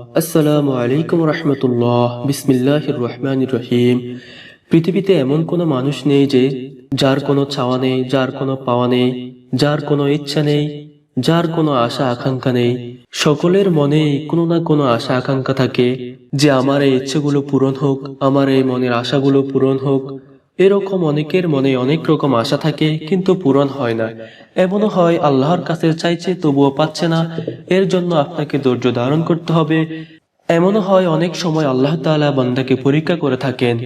আসসালামু আলাইকুম রহমতুল্লাহ। বিসমিল্লাহ রহমান রহিম। পৃথিবীতে এমন কোনো মানুষ নেই যে যার কোনো চাওয়া নেই, যার কোনো পাওয়া নেই, যার কোনো ইচ্ছা নেই, যার কোনো আশা আকাঙ্ক্ষা নেই। সকলের মনে কোনো না কোনো আশা আকাঙ্ক্ষা থাকে যে আমার এই ইচ্ছেগুলো পূরণ হোক, আমার এই মনের আশাগুলো পূরণ হোক এরকম অনেকের মনে অনেক রকম আশা থাকে, কিন্তু পূরণ হয় না। এমনও হয়, আল্লাহর কাছে চাইছে, তবুও পাচ্ছে না। এর জন্য আপনাকে ধৈর্য ধারণ করতে হবে। এমনও হয়, অনেক সময় আল্লাহ তাআলা বান্দাকে পরীক্ষা করে থাকেন।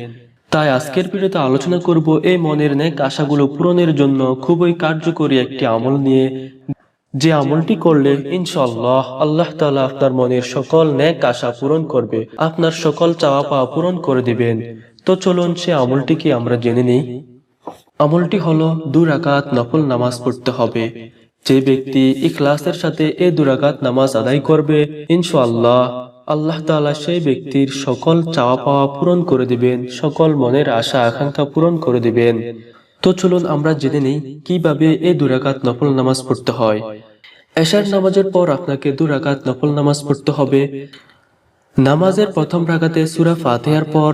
তাই আজকের ভিডিওতে আলোচনা করব এই মনের নেক আশাগুলো পূরণের জন্য খুবই কার্যকরী একটি আমল নিয়ে। যে আমলটি করলে, ইনশাআল্লাহ, আল্লাহ তাআলা আপনার মনের সকল নেক আশা পূরণ করবে। আপনার সকল চাওয়া পাওয়া পূরণ করে দিবেন। তো চলুন সে আমলটি কি আমরা জেনে নিই। আমলটি হলো দু রাকাত নফল নামাজ পড়তে হবে। যে ব্যক্তি ইখলাসের সাথে এই দু রাকাত নামাজ আদায় করবে, ইনশাআল্লাহ আল্লাহ তাআলা সেই ব্যক্তির সকল চাওয়া পাওয়া পূরণ করে দিবেন, সকল মনের আশা আকাঙ্ক্ষা পূরণ করে দিবেন। তো চলুন আমরা জেনে নিই কীভাবে এই দু রাকাত নফল নামাজ পড়তে হয়। এশার নামাজের পর আপনাকে দু রাকাত নফল নামাজ পড়তে হবে। নামাজের প্রথম রাকাতে সুরা ফাতিহার পর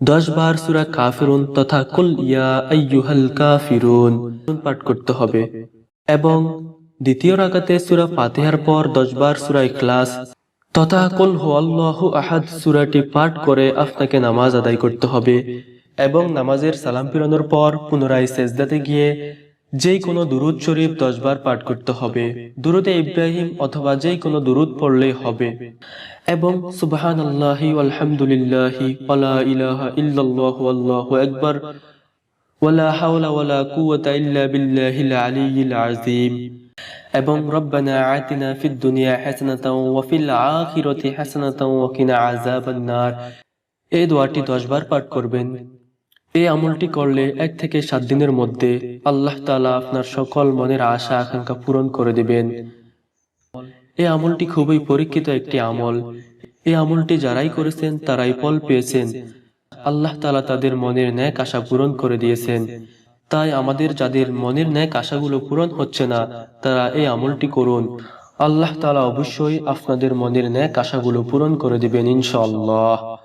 দশ বার সুরা কাফিরুন তথা কুল ইয়া আইয়ুহাল কাফিরুন পাঠ করতে হবে। এবং দ্বিতীয় রাকাতে সুরা ফাতিহার পর দশ বার সুরা ইখলাস তথা কুল হুয়াল্লাহু আহাদ সুরাটি পাঠ করে আপনাকে নামাজ আদায় করতে হবে। এবং নামাজের সালাম ফিরানোর পর পুনরায় সেজদাতে গিয়ে যেই কোনো দুরুদ শরীফ দশ বার পাঠ করতে হবে। দুরুদে ইব্রাহিম অথবা যেই কোনো দুরুদ পড়লেই হবে। এবং সুবহান আল্লাহি আলহামদুলিল্লাহি ওয়ালা ওয়ালা হাওলা ওয়ালা কুওয়াতা ইল্লা বিল্লাহিল আযীম। এবং রব্বানা আতিনা ফিদ দুনিয়া হাসানাতাও ওয়া ফিল আখিরাতি হাসানাতাও ওয়া কিনা আযাবান নার। এই দোয়াটি 10 বার পাঠ করবেন। এই আমলটি করলে এক থেকে সাত দিনের মধ্যে আল্লাহ তাআলা আপনার সকল মনের আশা, আকাঙ্ক্ষা পূরণ করে দিবেন। এই আমলটি খুবই পরীক্ষিত একটি আমল। এই আমলটি যারাই করেছেন, তারাই ফল পেয়েছেন। আল্লাহ তাআলা তাদের মনের ন্যাক আশা পূরণ করে দিয়েছেন। তাই আমাদের যাদের মনের ন্যাক আশাগুলো পূরণ হচ্ছে না, তারা এই আমলটি করুন। আল্লাহ তাআলা অবশ্যই আপনাদের মনের ন্যাক আশাগুলো পূরণ করে দিবেন ইনশাআল্লাহ।